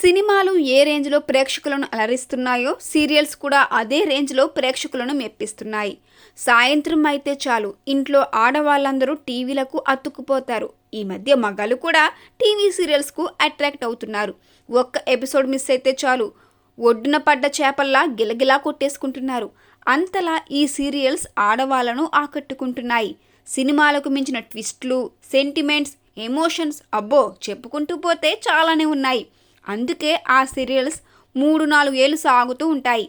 సినిమాలు ఏ రేంజ్లో ప్రేక్షకులను అలరిస్తున్నాయో సీరియల్స్ కూడా అదే రేంజ్లో ప్రేక్షకులను మెప్పిస్తున్నాయి. సాయంత్రం అయితే చాలు. ఇంట్లో ఆడవాళ్ళందరూ టీవీలకు అతుక్కుపోతారు. ఈ మధ్య మగాళ్ళు కూడా టీవీ సీరియల్స్కు అట్రాక్ట్ అవుతున్నారు. ఒక్క ఎపిసోడ్ మిస్ అయితే చాలు. ఒడ్డున పడ్డ చేపల్లా గిలగిలా కొట్టేసుకుంటున్నారు. అంతలా ఈ సీరియల్స్ ఆడవాళ్ళను ఆకట్టుకుంటున్నాయి. సినిమాలకు మించిన ట్విస్ట్లు సెంటిమెంట్స్ ఎమోషన్స్ అబ్బో చెప్పుకుంటూ పోతే చాలానే ఉన్నాయి. అందుకే ఆ సీరియల్స్ మూడు నాలుగు ఏళ్ళు సాగుతూ ఉంటాయి.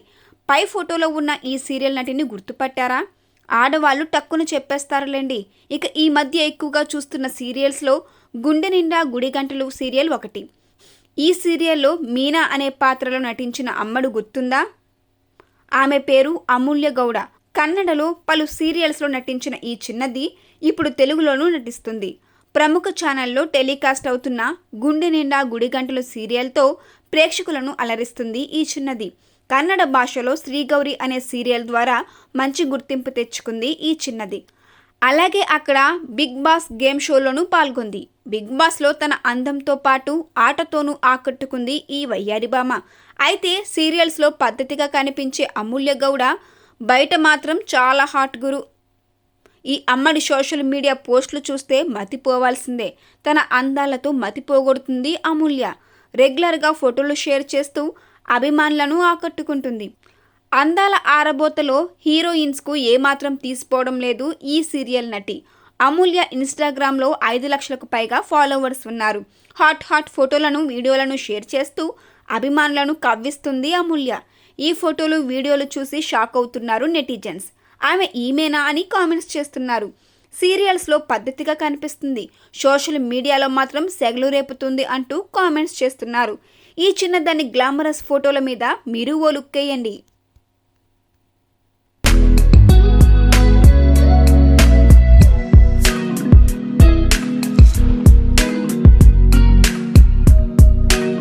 పై ఫోటోలో ఉన్న ఈ సీరియల్ నటిని గుర్తుపట్టారా? ఆడవాళ్ళు టక్కును చెప్పేస్తారులేండి. ఇక ఈ మధ్య ఎక్కువగా చూస్తున్న సీరియల్స్లో గుండె నిండా గుడి గంటలు సీరియల్ ఒకటి. ఈ సీరియల్లో మీనా అనే పాత్రలో నటించిన అమ్మడు గుర్తుందా? ఆమె పేరు అమూల్య గౌడ. కన్నడలో పలు సీరియల్స్లో నటించిన ఈ చిన్నది ఇప్పుడు తెలుగులోనూ నటిస్తుంది. ప్రముఖ ఛానల్లో టెలికాస్ట్ అవుతున్న గుండె నిండా గుడి గంటలు సీరియల్తో ప్రేక్షకులను అలరిస్తుంది ఈ చిన్నది. కన్నడ భాషలో శ్రీగౌరి అనే సీరియల్ ద్వారా మంచి గుర్తింపు తెచ్చుకుంది ఈ చిన్నది. అలాగే అక్కడ బిగ్ బాస్ గేమ్ షోలోనూ పాల్గొంది. బిగ్ బాస్లో తన అందంతో పాటు ఆటతోనూ ఆకట్టుకుంది ఈ వయ్యారి భామ. అయితే సీరియల్స్లో పద్ధతిగా కనిపించే అమూల్య గౌడ బయట మాత్రం చాలా హాట్ గురు ఈ అమ్మడి సోషల్ మీడియా పోస్టులు చూస్తే మతిపోవాల్సిందే. తన అందాలతో మతిపోగొడుతుంది అమూల్య. రెగ్యులర్గా ఫోటోలు షేర్ చేస్తూ అభిమానులను ఆకట్టుకుంటుంది. అందాల ఆరబోతలో హీరోయిన్స్కు ఏమాత్రం తీసిపోవడం లేదు ఈ సీరియల్ నటి. అమూల్య ఇన్స్టాగ్రామ్లో ఐదు లక్షలకు పైగా ఫాలోవర్స్ ఉన్నారు. హాట్ హాట్ ఫోటోలను వీడియోలను షేర్ చేస్తూ అభిమానులను కవ్విస్తుంది అమూల్య. ఈ ఫోటోలు వీడియోలు చూసి షాక్ అవుతున్నారు నెటిజన్స్. ఆమె ఈమెనా అని కామెంట్స్ చేస్తున్నారు. సీరియల్స్లో పద్ధతిగా కనిపిస్తుంది. సోషల్ మీడియాలో మాత్రం సెగలు రేపుతుంది అంటూ కామెంట్స్ చేస్తున్నారు. ఈ చిన్నదాన్ని గ్లామరస్ ఫోటోల మీద మీరు ఓ లుక్ వేయండి